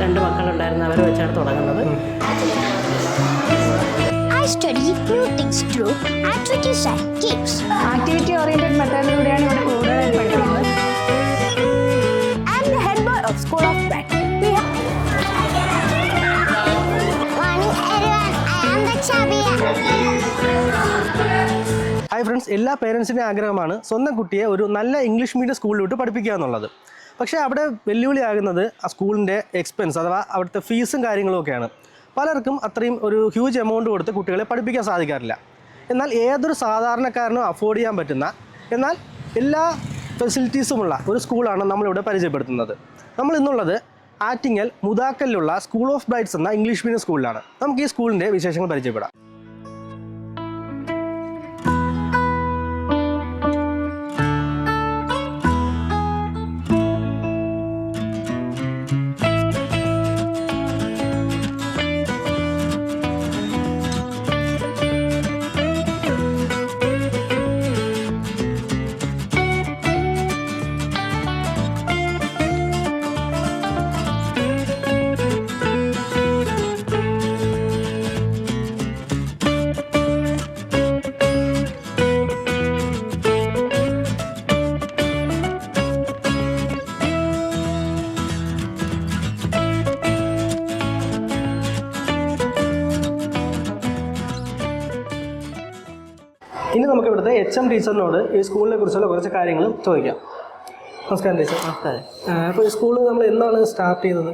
രണ്ട് മക്കളുണ്ടായിരുന്നു അവരെ വെച്ചാണ് തുടങ്ങുന്നത് I study new things through activities and games. Activity oriented മെത്തേഡിലൂടെയാണ് ഇവിടെ കൂടുതൽ പഠിക്കുന്നത് I'm the head boy of School of Bread. We have Morning everyone, I am the Chabia. Hi friends എല്ലാ പേരൻസിന്റെ ആഗ്രഹമാണ് സ്വന്തം കുട്ടിയെ ഒരു നല്ല ഇംഗ്ലീഷ് മീഡിയം സ്കൂളിലോട്ട് പഠിപ്പിക്കുക എന്നുള്ളത് പക്ഷേ അവിടെ വെല്ലുവിളിയാകുന്നത് ആ സ്കൂളിന്റെ എക്സ്പെൻസ് അഥവാ അവിടുത്തെ ഫീസും കാര്യങ്ങളും ഒക്കെയാണ്. പലർക്കും അത്രയും ഒരു ഹ്യൂജ് എമൗണ്ട് കൊടുത്ത് കുട്ടികളെ പഠിപ്പിക്കാൻ സാധിക്കാറില്ല. എന്നാൽ ഏതൊരു സാധാരണക്കാരനും അഫോർഡ് ചെയ്യാൻ പറ്റുന്ന എന്നാൽ എല്ലാ ഫെസിലിറ്റീസുമുള്ള ഒരു സ്കൂളാണ് നമ്മളിവിടെ പരിചയപ്പെടുത്തുന്നത്. നമ്മൾ ഇന്നുള്ളത് ആറ്റിങ്ങൽ മുതാക്കലിലുള്ള സ്കൂൾ ഓഫ് ബ്രൈറ്റ്സ് എന്ന ഇംഗ്ലീഷ് മീഡിയം സ്കൂളിലാണ് നമുക്ക് ഈ സ്കൂളിന്റെ വിശേഷങ്ങൾ പരിചയപ്പെടാം. നമുക്ക് ഇവിടുത്തെ എച്ച് എം ടീച്ചറിനോട് ഈ സ്കൂളിനെ കുറിച്ചുള്ള കുറച്ച് കാര്യങ്ങൾ ചോദിക്കാം. നമസ്കാരം ടീച്ചർ. നമസ്കാരം. അപ്പോൾ ഈ സ്കൂൾ നമ്മൾ എന്നാണ് സ്റ്റാർട്ട് ചെയ്തത്?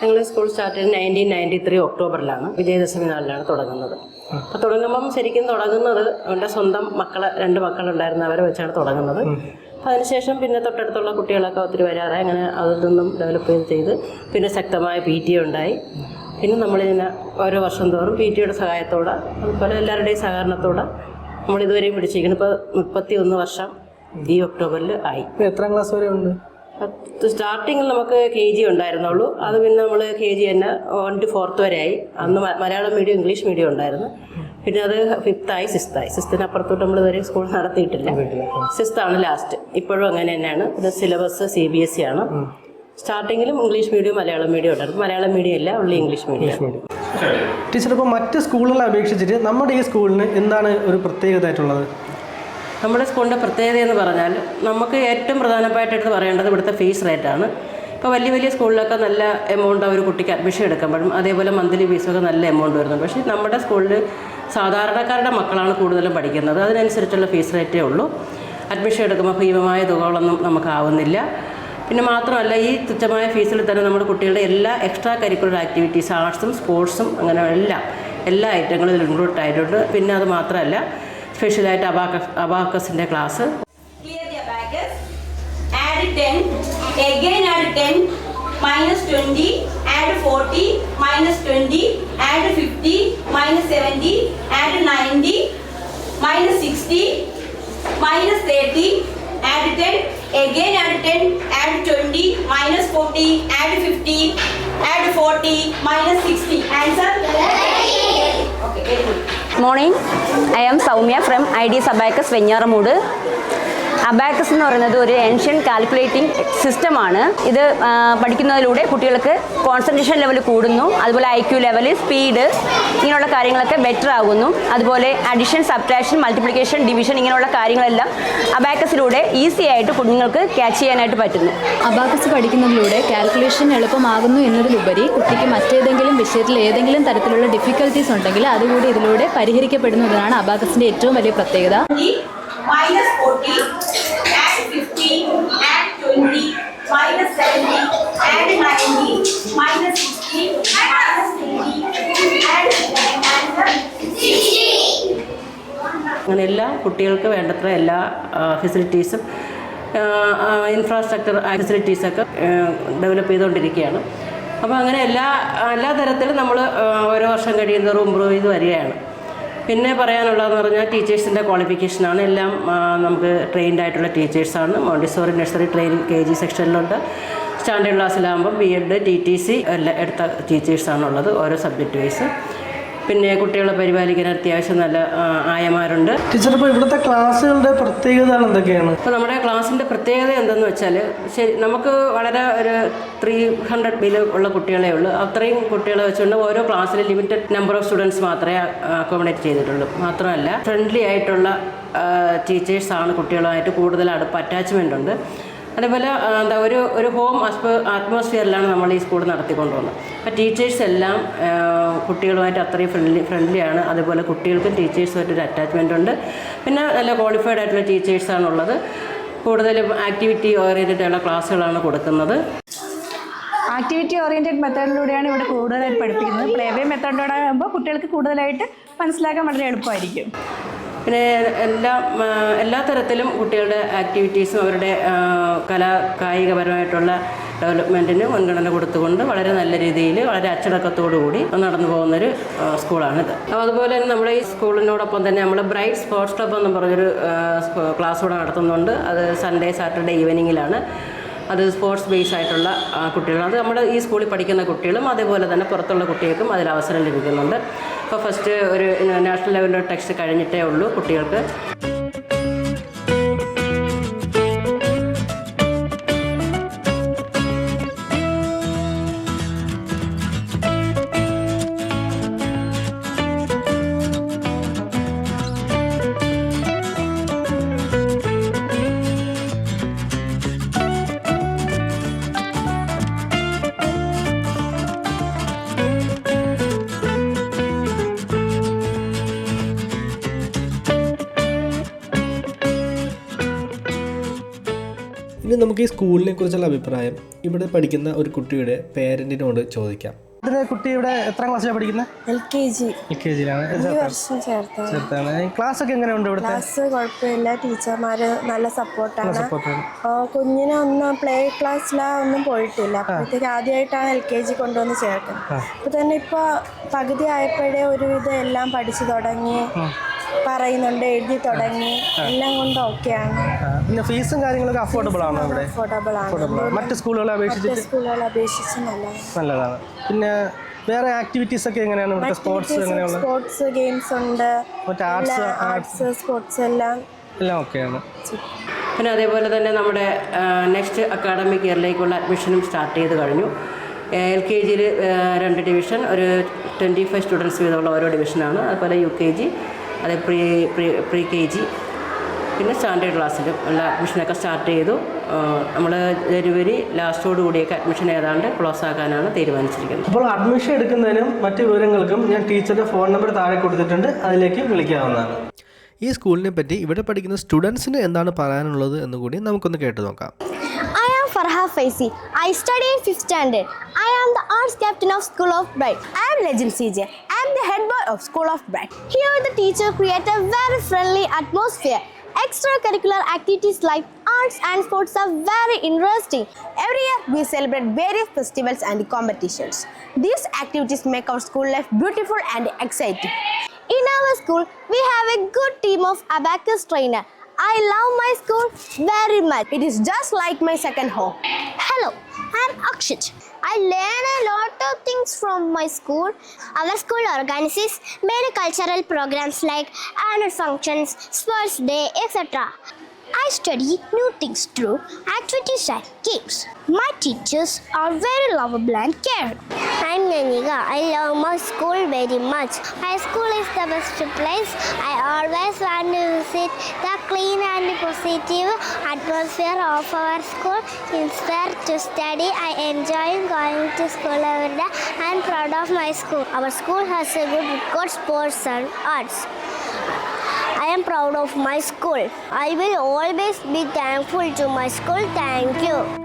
ഞങ്ങൾ സ്കൂൾ സ്റ്റാർട്ട് ചെയ്ത് നയന്റീൻ നയന്റി ത്രീ ഒക്ടോബറിലാണ് വിജയദശമി നാളിലാണ് തുടങ്ങുന്നത്. അപ്പോൾ തുടങ്ങുമ്പം ശരിക്കും തുടങ്ങുന്നത് അവന്റെ സ്വന്തം മക്കളെ രണ്ട് മക്കളുണ്ടായിരുന്ന അവരെ വെച്ചാണ് തുടങ്ങുന്നത്. അപ്പോൾ അതിനുശേഷം പിന്നെ തൊട്ടടുത്തുള്ള കുട്ടികളൊക്കെ ഒത്തിരി വരാതെ അങ്ങനെ അതിൽ നിന്നും ഡെവലപ്പ് ചെയ്ത് ചെയ്ത് പിന്നെ ശക്തമായ പി ടി ഉണ്ടായി. പിന്നെ നമ്മളിങ്ങനെ ഓരോ വർഷം തോറും പി ടിയുടെ സഹായത്തോടെ അതുപോലെ എല്ലാവരുടെയും സഹകരണത്തോടെ നമ്മൾ ഇതുവരെയും പിടിച്ചിരിക്കുന്നു. ഇപ്പോൾ മുപ്പത്തി ഒന്ന് വർഷം ഈ ഒക്ടോബറിൽ ആയി. എത്ര ക്ലാസ് വരെ ഉണ്ട്? സ്റ്റാർട്ടിങ്ങിൽ നമുക്ക് കെ ജി ഉണ്ടായിരുന്നുള്ളൂ. അത് പിന്നെ നമ്മൾ കെ ജി തന്നെ വൺ ടു ഫോർത്ത് വരെ ആയി. അന്ന് മലയാളം മീഡിയം ഇംഗ്ലീഷ് മീഡിയം ഉണ്ടായിരുന്നു. പിന്നെ അത് ഫിഫ്ത്തായി സിക്സ്ത്തായി സിക്സ്ത്തിന് അപ്പുറത്തോട്ട് നമ്മൾ ഇതുവരെ സ്കൂൾ നടത്തിയിട്ടില്ല. ആണ് ലാസ്റ്റ് ഇപ്പോഴും അങ്ങനെ തന്നെയാണ്. പിന്നെ syllabus C B S C ആണ്. സ്റ്റാർട്ടിങ്ങിലും ഇംഗ്ലീഷ് മീഡിയം മലയാളം മീഡിയം ഉണ്ടായിരുന്നു. മലയാളം മീഡിയം അല്ല ഉള്ളി ഇംഗ്ലീഷ് മീഡിയം ടീച്ചർ ഇപ്പോൾ മറ്റ് സ്കൂളുകളെ അപേക്ഷിച്ചിട്ട് നമ്മുടെ ഈ സ്കൂളിന് എന്താണ് ഒരു പ്രത്യേകത ആയിട്ടുള്ളത് നമ്മുടെ സ്കൂളിന്റെ പ്രത്യേകത എന്ന് പറഞ്ഞാൽ നമുക്ക് ഏറ്റവും പ്രധാനമായിട്ട് പറയേണ്ടത് ഇവിടുത്തെ ഫീസ് റേറ്റാണ്. ഇപ്പോൾ വലിയ വലിയ സ്കൂളിലൊക്കെ നല്ല എമൗണ്ട് അവർ കുട്ടിക്ക് അഡ്മിഷൻ എടുക്കുമ്പോഴും അതേപോലെ മന്ത്ലി ഫീസൊക്കെ നല്ല എമൗണ്ട് വരുന്നു പക്ഷേ നമ്മുടെ സ്കൂളിൽ സാധാരണക്കാരുടെ മക്കളാണ് കൂടുതലും പഠിക്കുന്നത്. അതിനനുസരിച്ചുള്ള ഫീസ് റേറ്റേ ഉള്ളൂ. അഡ്മിഷൻ എടുക്കുമ്പോൾ ഭീമമായ തുകകളൊന്നും നമുക്കാവുന്നില്ല പിന്നെ മാത്രമല്ല ഈ തുച്ഛമായ ഫീസിൽ തന്നെ നമ്മുടെ കുട്ടികളുടെ എല്ലാ എക്സ്ട്രാ കരിക്കുലർ ആക്ടിവിറ്റീസ് ആർട്സും സ്പോർട്സും അങ്ങനെ എല്ലാം എല്ലാ ഐറ്റങ്ങളും ഇതിൽ ഇൻക്ലൂഡ് ആയിട്ടുണ്ട് പിന്നെ അത് മാത്രമല്ല സ്പെഷ്യലായിട്ട് abacus അബാക്കസിന്റെ class Clear the abacus. Add 10. Again add 10. Minus 20. Add 40. Minus 20. Add 50. Minus 70. Add 90. Minus 60. Minus 30. Add 10. Again add 10. Add 20. Minus 40. Add 50. Add 40. Minus 60. Answer? Okay, very good. Morning, I am Soumya from ID D Venyaramudu. Abacus എന്ന് പറയുന്നത് ഒരു ancient calculating സിസ്റ്റമാണ് ഇത് പഠിക്കുന്നതിലൂടെ കുട്ടികൾക്ക് concentration level കൂടുന്നു. അതുപോലെ I Q level speed ഇങ്ങനെയുള്ള കാര്യങ്ങളൊക്കെ ബെറ്റർ ആകുന്നു. അതുപോലെ അഡിഷൻ സബ്ട്രാക്ഷൻ മൾട്ടിപ്ലിക്കേഷൻ ഡിവിഷൻ ഇങ്ങനെയുള്ള കാര്യങ്ങളെല്ലാം അബാക്കസിലൂടെ ഈസി ആയിട്ട് കുഞ്ഞുങ്ങൾക്ക് ക്യാച്ച് ചെയ്യാനായിട്ട് പറ്റുന്നു. അബാക്കസ് പഠിക്കുന്നതിലൂടെ കാൽക്കുലേഷൻ എളുപ്പമാകുന്നു എന്നതിലുപരി കുട്ടിക്ക് മറ്റേതെങ്കിലും വിഷയത്തിൽ ഏതെങ്കിലും തരത്തിലുള്ള ഡിഫിക്കൽട്ടീസ് ഉണ്ടെങ്കിൽ അതുകൂടി ഇതിലൂടെ പരിഹരിക്കപ്പെടുന്നതാണ് അബാക്കസിന്റെ ഏറ്റവും വലിയ പ്രത്യേകത. 20 minus 40, add 50, add 20, minus 70, and 90, minus 60, minus 20, add answer 60. അങ്ങനെ എല്ലാ കുട്ടികൾക്ക് വേണ്ടത്ര എല്ലാ ഫെസിലിറ്റീസും ഇൻഫ്രാസ്ട്രക്ചർ ഫെസിലിറ്റീസൊക്കെ ഡെവലപ്പ് ചെയ്തുകൊണ്ടിരിക്കുകയാണ്. അപ്പോൾ അങ്ങനെ എല്ലാ എല്ലാ തരത്തിലും നമ്മൾ ഓരോ വർഷം കഴിയുന്നതോറും ഇമ്പ്രൂവ് ചെയ്ത് വരികയാണ്. പിന്നെ പറയാനുള്ളതെന്ന് പറഞ്ഞാൽ ടീച്ചേഴ്സിന്റെ ക്വാളിഫിക്കേഷനാണ്. എല്ലാം നമുക്ക് ട്രെയിൻഡ് ആയിട്ടുള്ള ടീച്ചേഴ്സാണ്. Montessori nursery training K G സെക്ഷനിലുണ്ട്. Standard ക്ലാസ്സിലാകുമ്പോൾ B Ed T T C എല്ലാം എടുത്ത ടീച്ചേഴ്സാണുള്ളത് ഓരോ സബ്ജക്റ്റ് വൈസ്. പിന്നെ കുട്ടികളെ പരിപാലിക്കാൻ അത്യാവശ്യം നല്ല ആയമാരുണ്ട്. ടീച്ചർ ഇപ്പോൾ ഇവിടുത്തെ ക്ലാസ്സുകളുടെ പ്രത്യേകത എന്തൊക്കെയാണ്? ഇപ്പോൾ നമ്മുടെ ക്ലാസ്സിന്റെ പ്രത്യേകത എന്തെന്ന് വെച്ചാൽ ശരി നമുക്ക് വളരെ ഒരു ത്രീ ഹൺഡ്രഡ് ബിൽ ഉള്ള കുട്ടികളെ ഉള്ളൂ. അത്രയും കുട്ടികളെ വെച്ചുകൊണ്ട് ഓരോ ക്ലാസ്സിൽ ലിമിറ്റഡ് നമ്പർ ഓഫ് സ്റ്റുഡൻസ് മാത്രമേ അക്കോമഡേറ്റ് ചെയ്തിട്ടുള്ളൂ. മാത്രമല്ല ഫ്രണ്ട്ലി ആയിട്ടുള്ള ടീച്ചേഴ്സാണ് കുട്ടികളുമായിട്ട് കൂടുതൽ അടുപ്പ് അറ്റാച്ച്മെന്റ് ഉണ്ട്. അതേപോലെ എന്താ ഒരു ഒരു ഹോം അറ്റ്മോസ്ഫിയറിലാണ് നമ്മൾ ഈ സ്കൂൾ നടത്തിക്കൊണ്ട് പോകുന്നത് അപ്പോൾ ടീച്ചേഴ്സ് എല്ലാം കുട്ടികളുമായിട്ട് അത്രയും ഫ്രണ്ട്ലി ഫ്രണ്ട്ലിയാണ് അതുപോലെ കുട്ടികൾക്കും ടീച്ചേഴ്സുമായിട്ട് ഒരു അറ്റാച്ച്മെന്റ് ഉണ്ട്. പിന്നെ നല്ല ക്വാളിഫൈഡ് ആയിട്ടുള്ള ടീച്ചേഴ്സാണുള്ളത് കൂടുതലും ആക്ടിവിറ്റി ഓറിയന്റഡ് ക്ലാസ്സുകളാണ് കൊടുക്കുന്നത്. ആക്ടിവിറ്റി ഓറിയന്റഡ് മെത്തേഡിലൂടെയാണ് ഇവിടെ കൂടുതലായിട്ട് പഠിപ്പിക്കുന്നത്. പ്ലേ വേ മെത്തേഡിലൂടെ ആകുമ്പോൾ കുട്ടികൾക്ക് കൂടുതലായിട്ട് മനസ്സിലാക്കാൻ വളരെ എളുപ്പമായിരിക്കും. പിന്നെ എല്ലാ എല്ലാ തരത്തിലും കുട്ടികളുടെ ആക്ടിവിറ്റീസും അവരുടെ കലാ കായികപരമായിട്ടുള്ള ഡെവലപ്മെന്റിന് മുൻഗണന കൊടുത്തുകൊണ്ട് വളരെ നല്ല രീതിയിൽ വളരെ അച്ചടക്കത്തോടു കൂടി നടന്നു പോകുന്നൊരു സ്കൂളാണിത്. അതുപോലെ തന്നെ നമ്മുടെ ഈ സ്കൂളിനോടൊപ്പം തന്നെ നമ്മൾ ബ്രൈറ്റ് സ്പോർട്സ് ക്ലബ് എന്ന് പറഞ്ഞൊരു ക്ലാസ് കൂടെ നടത്തുന്നുണ്ട്. അത് സൺഡേ സാറ്റർഡേ ഈവനിങ്ങിലാണ് അത് സ്പോർട്സ് ബേസ് ആയിട്ടുള്ള കുട്ടികൾ. അത് നമ്മുടെ ഈ സ്കൂളിൽ പഠിക്കുന്ന കുട്ടികളും അതേപോലെ തന്നെ പുറത്തുള്ള കുട്ടികൾക്കും അതിൽ അവസരം ലഭിക്കുന്നുണ്ട്. ഇപ്പോൾ ഫസ്റ്റ് ഒരു നാഷണൽ ലെവലിലെ ടെക്സ്റ്റ് കഴിഞ്ഞിട്ടേ ഉള്ളൂ കുട്ടികൾക്ക്. ഇനി നമുക്ക് ഈ സ്കൂളിനെ കുറിച്ചുള്ള അഭിപ്രായം ഇവിടെ പഠിക്കുന്ന ഒരു കുട്ടിയുടെ പേരന്റിനോട് ചോദിക്കാം. ഇതിന് കുട്ടി ഇവിടെ എത്ര ക്ലാസ്സിലാണ് പഠിക്കുന്നത് L K G. L K ജിയിലാണ്. Class ഒക്കെ എങ്ങനെയുണ്ട് ഇവിടെ ക്ലാസ് കുഴപ്പമില്ല. ടീച്ചർമാർ നല്ല സപ്പോർട്ടാണ്. സപ്പോർട്ടാണ്. കുഞ്ഞിനെ ഒന്നും പ്ലേ ക്ലാസ്സിലാ ഒന്നും പോയിട്ടില്ല. അപ്പോഴത്തേക്ക് ആദ്യമായിട്ടാണ് എൽ കെ ജി കൊണ്ടുവന്ന് ചേർക്കുന്നത്. അപ്പൊ തന്നെ ഇപ്പൊ പകുതി ആയപ്പോഴേ ഒരുവിധം എല്ലാം പഠിച്ചു തുടങ്ങി. പറയുന്നുണ്ട് എഴുതി തുടങ്ങി. എല്ലാം കൊണ്ട് ഓക്കെയാണ് പിന്നെ ഫീസും കാര്യങ്ങളൊക്കെ അഫോർഡബിൾ ആണോ ഇവിടെ അഫോർഡബിൾ ആണ്. മറ്റു സ്കൂളുകളെ അപേക്ഷിച്ച് സ്കൂളുകളെ അപേക്ഷിച്ച് നല്ലതാണ്. നല്ലതാണ്. പിന്നെ വേറെ ആക്ടിവിറ്റീസ് ഒക്കെ എങ്ങനെയാണ്? ഇവിടുത്തെ സ്പോർട്സ് എങ്ങനെയുള്ള സ്പോർട്സ് ഗെയിംസ് ഉണ്ട്. മറ്റേ ആർട്സ് ആർട്സ് സ്പോർട്സ് എല്ലാം. എല്ലാം ഓക്കെയാണ് പിന്നെ അതേപോലെ തന്നെ നമ്മുടെ നെക്സ്റ്റ് അക്കാഡമിക് ഇയറിലേക്കുള്ള അഡ്മിഷനും സ്റ്റാർട്ട് ചെയ്ത് കഴിഞ്ഞു. എൽ കെ ജിയിൽ രണ്ട് ഡിവിഷൻ ഒരു ട്വന്റി ഫൈവ് സ്റ്റുഡൻസ് വീതമുള്ള ഓരോ ഡിവിഷനാണ് അതുപോലെ യു കെ ജി അതേ pre pre pre K G പിന്നെ സ്റ്റാൻഡേർഡ് ക്ലാസ്സിലും ഉള്ള അഡ്മിഷനൊക്കെ സ്റ്റാർട്ട് ചെയ്തു നമ്മൾ ജനുവരി ലാസ്റ്റോട് കൂടിയൊക്കെ അഡ്മിഷൻ ഏതാണ്ട് ക്ലോസ് ആക്കാനാണ് തീരുമാനിച്ചിരിക്കുന്നത് അപ്പോൾ അഡ്മിഷൻ എടുക്കുന്നതിനും മറ്റു വിവരങ്ങൾക്കും ഞാൻ ടീച്ചറുടെ ഫോൺ നമ്പർ താഴെ കൊടുത്തിട്ടുണ്ട് അതിലേക്ക് വിളിക്കാവുന്നതാണ് ഈ സ്കൂളിനെ പറ്റി ഇവിടെ പഠിക്കുന്ന സ്റ്റുഡൻസിന് എന്താണ് പറയാനുള്ളത് എന്ന് കൂടി നമുക്കൊന്ന് കേട്ടു നോക്കാം am Farha Faisi. I study in 5th standard. I am the arts captain of School of Bright. I am Legend CJ. I am the head boy of School of Bright. Here, the teacher create a very friendly atmosphere. Extracurricular activities like arts and sports are very interesting. Every year we celebrate various festivals and competitions. These activities make our school life beautiful and exciting. In our school, we have a good team of abacus trainer. I love my school very much. It is just like my second home. Hello, I'm Akshit. I learn a lot of things from my school. Our school organizes many cultural programs like annual functions, sports day, etc. I study new things through activities and games. My teachers are very lovable and caring. I'm Nanika. I love my school very much. My school is the best place. I always want to visit the clean and positive atmosphere of our school. Inspired to study, I enjoy going to school every day. I'm proud of my school. Our school has a good record sports and arts. I am proud of my school. I will always be thankful to my school. Thank you.